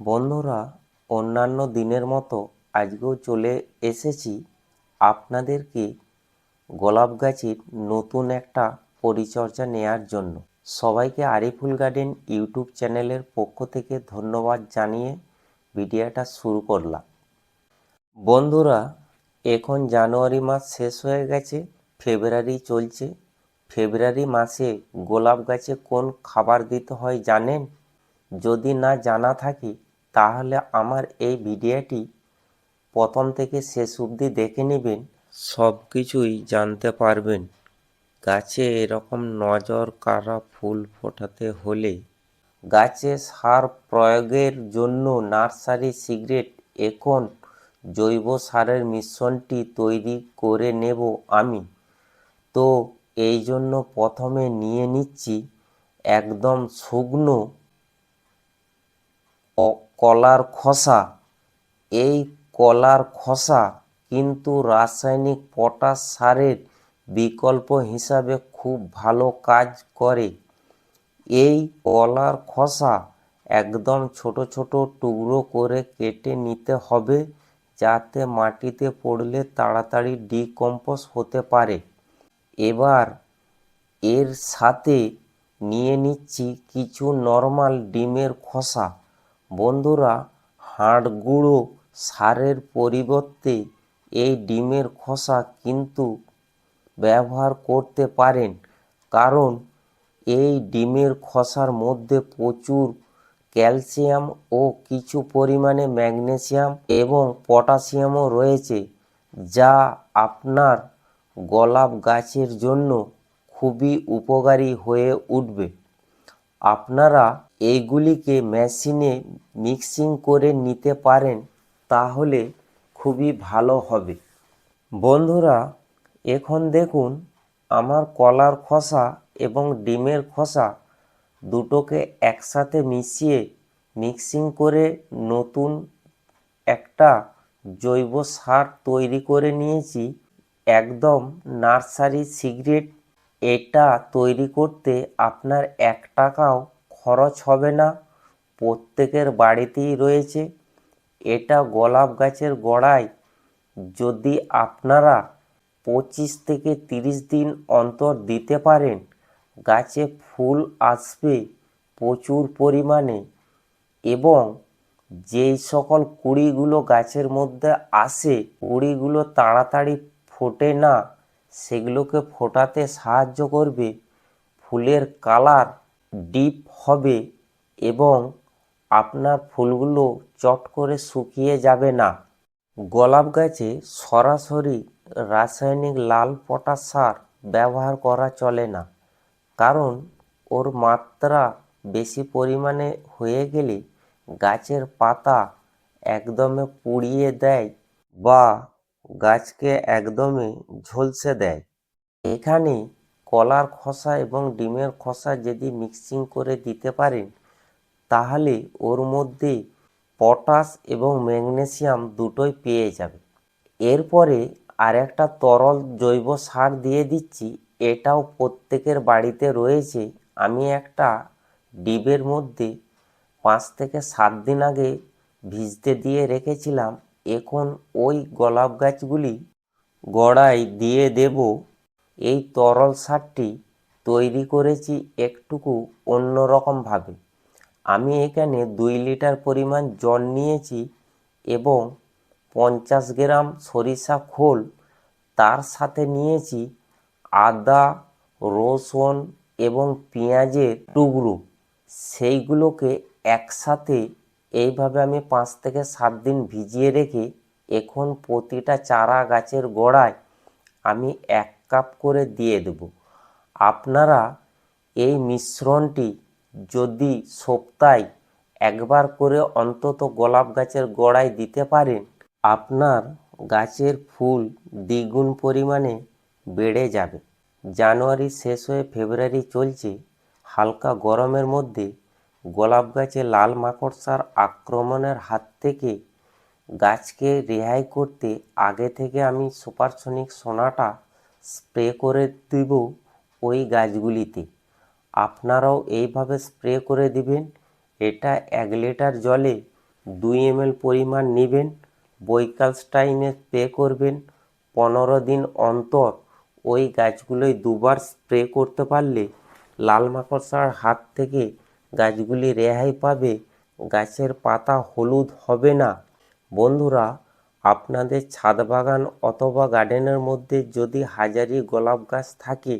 বন্ধুরা, অন্যান্য দিনের মতো আজকেও চলে এসেছি আপনাদেরকে গোলাপ গাছের নতুন একটা পরিচর্যা নেয়ার জন্য। সবাইকে আরিফুল গার্ডেন ইউটিউব চ্যানেলের পক্ষ থেকে ধন্যবাদ জানিয়ে ভিডিওটা শুরু করলাম। বন্ধুরা, এখন জানুয়ারি মাস শেষ হয়ে গেছে, ফেব্রুয়ারি চলছে। ফেব্রুয়ারি মাসে গোলাপ গাছে কোন খাবার দিতে হয় জানেন? যদি না জানা থাকে তাহলে আমার এই ভিডিওটি প্রথম থেকে শেষ অবধি দেখে নেবেন সব কিছুই জানতে পারবেন। গাছে এরকম নজর কাড়া ফুল ফোটাতে হলে গাছে সার প্রয়োগের জন্য নার্সারি সিগারেট এখন জৈব সারের মিশ্রণটি তৈরি করে নেব আমি। তো এই জন্য প্রথমে নিয়ে নিচ্ছি একদম শুকনো কলার খসা। এই কলার খসা কিন্তু রাসায়নিক পটাশ সারের বিকল্প হিসাবে খুব ভালো কাজ করে। এই কলার খসা একদম ছোট ছোট টুকরো করে কেটে নিতে হবে যাতে মাটিতে পড়লে তাড়াতাড়ি ডিকম্পোজ হতে পারে। এবার এর সাথে নিয়ে নিচ্ছি কিছু নর্মাল ডিমের খোসা। বন্ধুরা হাড় গুঁড়ো সারের পরিবর্তে এই ডিমের খোসা কিন্তু ব্যবহার করতে পারেন। কারণ এই ডিমের খোসার মধ্যে প্রচুর ক্যালসিয়াম ও কিছু পরিমাণে ম্যাগনেসিয়াম এবং পটাশিয়ামও রয়েছে, যা আপনার গোলাপ গাছের জন্য খুবই উপকারী হয়ে উঠবে। আপনারা এইগুলিকে মেশিনে মিক্সিং করে নিতে পারেন, তাহলে খুবই ভালো হবে। বন্ধুরা, এখন দেখুন আমার কলার খোসা এবং ডিমের খোসা দুটোকে একসাথে মিশিয়ে মিক্সিং করে নতুন একটা জৈব সার তৈরি করে নিয়েছি। একদম নার্সারি সিগারেট এটা তৈরি করতে আপনার এক টাকাও খরচ হবে না, প্রত্যেকের বাড়িতেই রয়েছে। এটা গোলাপ গাছের গোড়ায় যদি আপনারা পঁচিশ থেকে তিরিশ দিন অন্তর দিতে পারেন, গাছে ফুল আসবে প্রচুর পরিমাণে এবং যেই সকল কুড়িগুলো গাছের মধ্যে আসে, কুড়িগুলো তাড়াতাড়ি ফোটে না, সেগুলোকে ফোটাতে সাহায্য করবে। ফুলের কালার ডিপ হবে এবং আপনার ফুলগুলো চট করে শুকিয়ে যাবে না। গোলাপ গাছে সরাসরি রাসায়নিক লাল পটাশ সার ব্যবহার করা চলে না, কারণ ওর মাত্রা বেশি পরিমাণে হয়ে গেলে গাছের পাতা একদমে পুড়িয়ে দেয় বা গাছকে একদমই ঝলসে দেয়। এখানে কলার খোসা এবং ডিমের খোসা যদি মিক্সিং করে দিতে পারেন, তাহলে ওর মধ্যে পটাশ এবং ম্যাগনেসিয়াম দুটোই পেয়ে যাবে। এরপরে আরেকটা তরল জৈব সার দিয়ে দিচ্ছি, এটাও প্রত্যেকের বাড়িতে রয়েছে। আমি একটা ডিবের মধ্যে পাঁচ থেকে সাত দিন আগে ভিজতে দিয়ে রেখেছিলাম, এখন ওই গোলাপ গাছগুলি গোড়ায় দিয়ে দেব। এই তরল সারটি তৈরি করেছি একটুকু অন্যরকমভাবে আমি এখানে দুই লিটার পরিমাণ জল নিয়েছি এবং পঞ্চাশ গ্রাম সরিষা খোল তার সাথে নিয়েছি আদা, রসুন এবং পেঁয়াজের টুকরো। সেইগুলোকে একসাথে এইভাবে আমি পাঁচ থেকে সাত দিন ভিজিয়ে রেখে এখন প্রতিটা চারা গাছের গোড়ায় আমি এক কাপ করে দিয়ে দেব। আপনারা এই মিশ্রণটি যদি সপ্তাহে একবার করে অন্তত গোলাপ গাছের গোড়ায় দিতে পারেন, আপনার গাছের ফুল দ্বিগুণ পরিমাণে বেড়ে যাবে। জানুয়ারি শেষ হয়ে ফেব্রুয়ারি চলছে, হালকা গরমের মধ্যে গোলাপ গাছে লাল মাকড়সার আক্রমণের হাত থেকে গাছকে রেহাই করতে আগে থেকে আমি সুপারসনিক সোনাটা স্প্রে করে দেব ওই গাছগুলিতে। আপনারাও এইভাবে স্প্রে করে দিবেন। এটা এক লিটার জলে দুই এমএল পরিমাণ নেবেন। বৈকালস্টাইনে স্প্রে করবেন। পনেরো দিন অন্তর ওই গাছগুলোয় দুবার স্প্রে করতে পারলে লাল মাকড়সার হাত থেকে গাছগুলি রেহাই পাবে। গাছের পাতা হলুদ হবে না। বন্ধুরা আপনাদের ছাদ বাগান অথবা গার্ডেনের মধ্যে যদি হাজারি গোলাপ গাছ থাকে,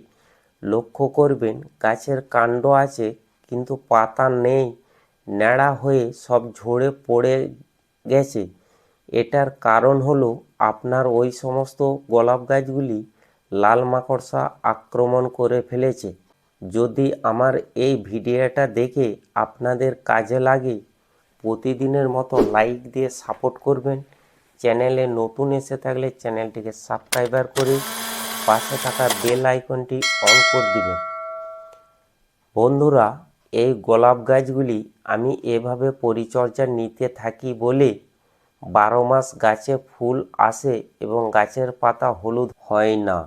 লক্ষ্য করবেন গাছের কাণ্ড আছে, কিন্তু পাতা নেই, ন্যাড়া হয়ে সব ঝরে পড়ে গেছে। এটার কারণ হলো আপনার ওই সমস্ত গোলাপ গাছগুলি লাল মাকড়সা আক্রমণ করে ফেলেছে। যদি আমার এই ভিডিওটা দেখে আপনাদের কাজে লাগে, প্রতিদিনের মতো লাইক দিয়ে সাপোর্ট করবেন। চ্যানেলে নতুন এসে থাকলে চ্যানেলটিকে সাবস্ক্রাইবার করে পাশে থাকা বেল আইকনটি অন করে দিবেন বন্ধুরা, এই গোলাপ গাছগুলি আমি এভাবে পরিচর্যা নিতে থাকি বলে বারো মাস গাছে ফুল আসে এবং গাছের পাতা হলুদ হয় না।